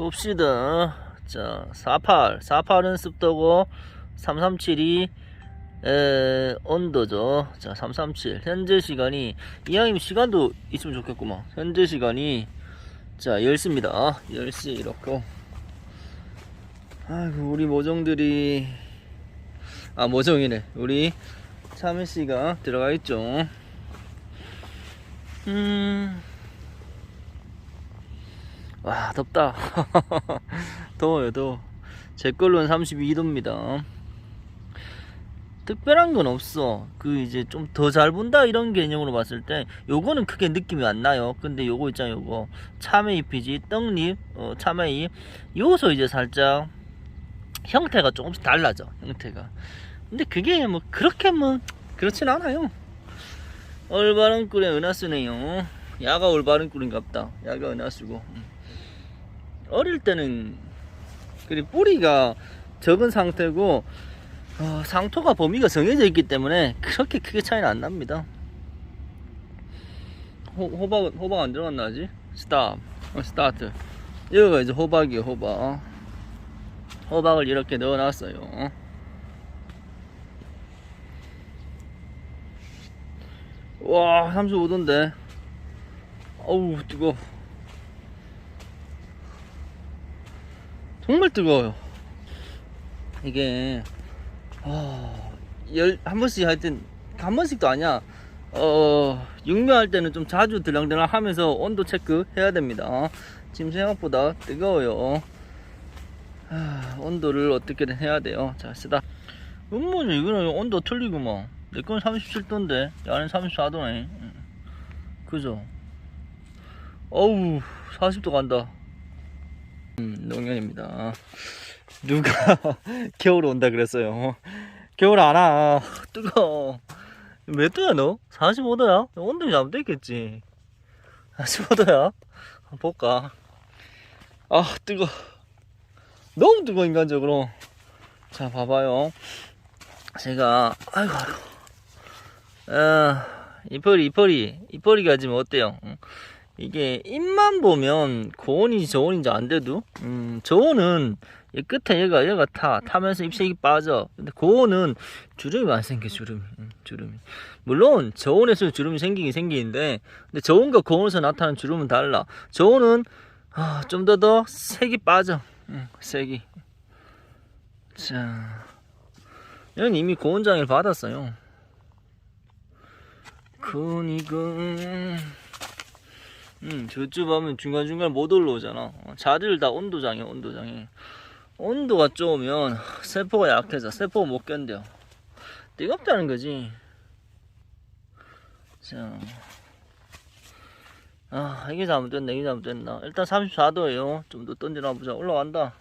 봅시다. 자, 48. 48은 습도고, 337이, 에, 온도죠. 자, 337. 현재 시간이, 이왕이면 시간도 있으면 좋겠구만. 현재 시간이, 자, 10시입니다. 10시 이렇고. 아이고, 우리 모종들이, 아, 모종이네. 우리 참외 씨가 들어가 있죠. 음, 와, 덥다. 더워요, 더워. 제 걸로는 32도입니다. 특별한 건 없어. 그 이제 좀 더 잘 본다 이런 개념으로 봤을 때 요거는 크게 느낌이 안 나요. 근데 요거 있잖아요. 요거 참외 잎이지 떡잎, 어, 참외 잎. 요소 이제 살짝 형태가 조금씩 달라져. 형태가. 근데 그게 뭐 그렇게 뭐 그렇진 않아요. 올바른 꿀에 은하수네요. 야가 올바른 꿀인갑다. 야가 은하수고. 음. 어릴 때는 그리 뿌리가 적은 상태고 어, 상토가 범위가 정해져 있기 때문에 그렇게 크게 차이는 안 납니다. 호, 호박 호박 안 들어갔나 아직? 스탑. 어, 스타트. 여기가 이제 호박이에요, 호박. 호박을 이렇게 넣어놨어요. 와, 35도인데. 어우, 뜨거. 정말 뜨거워요. 이게 아, 열, 한 번씩 하여튼, 한 번씩도 아니야. 어, 육묘할 때는 좀 자주 들랑들랑 하면서 온도 체크 해야 됩니다. 지금 생각보다 뜨거워요. 아, 온도를 어떻게든 해야 돼요. 자, 쓰다. 음모죠. 이거는 온도 틀리구만. 내 건 37도인데, 야는 34도네. 그죠? 어우, 40도 간다. 음, 농연입니다. 누가 겨울 온다 그랬어요. 겨울 안 와. 뜨거워. 몇 도야 너? 45도야? 온도 잘못됐겠지. 45도야? 한번 볼까? 아 뜨거. 너무 뜨거 인간적으로. 자 봐봐요. 제가 아이고 아이고. 아 이펄이 이펄이 이펄이가 지금 어때요? 응. 이게 잎만 보면 고온인지 저온인지 안 돼도 음 저온은 이 끝에 얘가 얘가 타 타면서 잎색이 빠져. 근데 고온은 주름이 안 생겨 주름이. 음, 주름이. 물론 저온에서 주름이 생기긴 생기는데 근데 저온과 고온에서 나타나는 주름은 달라. 저온은 아, 좀 더 더 색이 빠져. 음, 색이. 자. 얘는 이미 고온장애를 받았어요. 그니까 음, 저쪽 하면 중간중간 못 올라오잖아. 어, 자리를 다 온도장에, 온도장에. 온도가 좋으면 세포가 약해져. 세포가 못 견뎌. 뜨겁다는 거지. 자. 아, 이게 잘못됐나, 이게 잘못됐나. 일단 34도예요. 좀 더 던져놔 보자. 올라간다.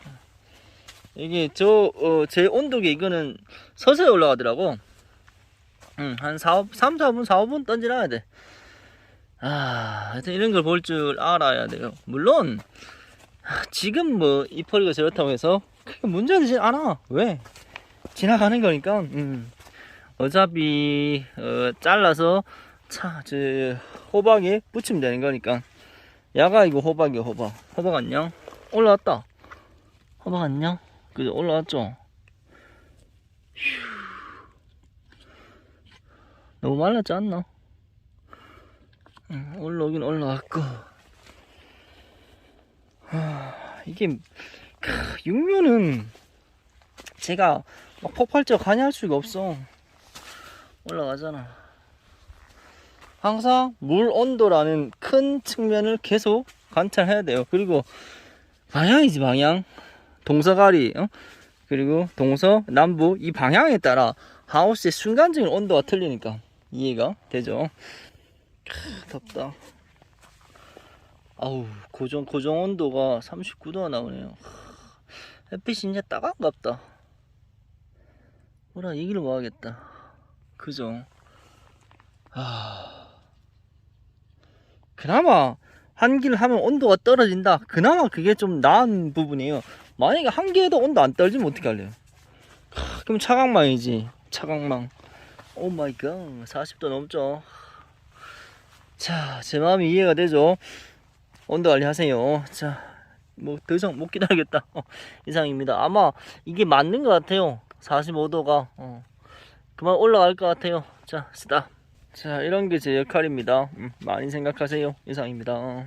이게 저, 어, 제 온도계 이거는 서서히 올라가더라고. 음, 한 4, 3, 4분, 4, 5분 던져놔야 돼. 아, 하여튼 이런 걸 볼 줄 알아야 돼요. 물론, 지금 뭐, 이퍼리가 저렇다고 해서, 크게 문제 되진 않아. 왜? 지나가는 거니까, 음. 어차피, 어, 잘라서, 차, 저, 호박에 붙이면 되는 거니까. 야가 이거 호박이야, 호박. 호박 안녕? 올라왔다. 호박 안녕? 그죠? 올라왔죠? 휴. 너무 말랐지 않나? 응, 올라오긴 올라왔고. 하, 이게 크, 육묘는 제가 막 폭발적 관여할 수가 없어. 올라가잖아. 항상 물 온도라는 큰 측면을 계속 관찰해야 돼요. 그리고 방향이지 방향. 동서가리 어? 그리고 동서 남부 이 방향에 따라 하우스의 순간적인 온도가 틀리니까 이해가 되죠 크, 덥다. 아우 고정 고정 온도가 39도가 나오네요. 햇빛이 이제 따갑다. 뭐라 얘기를 뭐 하겠다. 그죠? 아 그나마 한기를 하면 온도가 떨어진다. 그나마 그게 좀 나은 부분이에요. 만약에 한기에도 온도 안 떨어지면 어떻게 할래요? 크, 그럼 차광망이지. 차광망. 오 마이 갓. 40도 넘죠. 자, 제 마음이 이해가 되죠? 온도 관리 하세요. 자, 뭐 더 이상 못 기다리겠다 어, 이상입니다 아마 이게 맞는 것 같아요 45도가 어. 그만 올라갈 것 같아요 자 스탑 자 이런 게 제 역할입니다 음, 많이 생각하세요 이상입니다 어.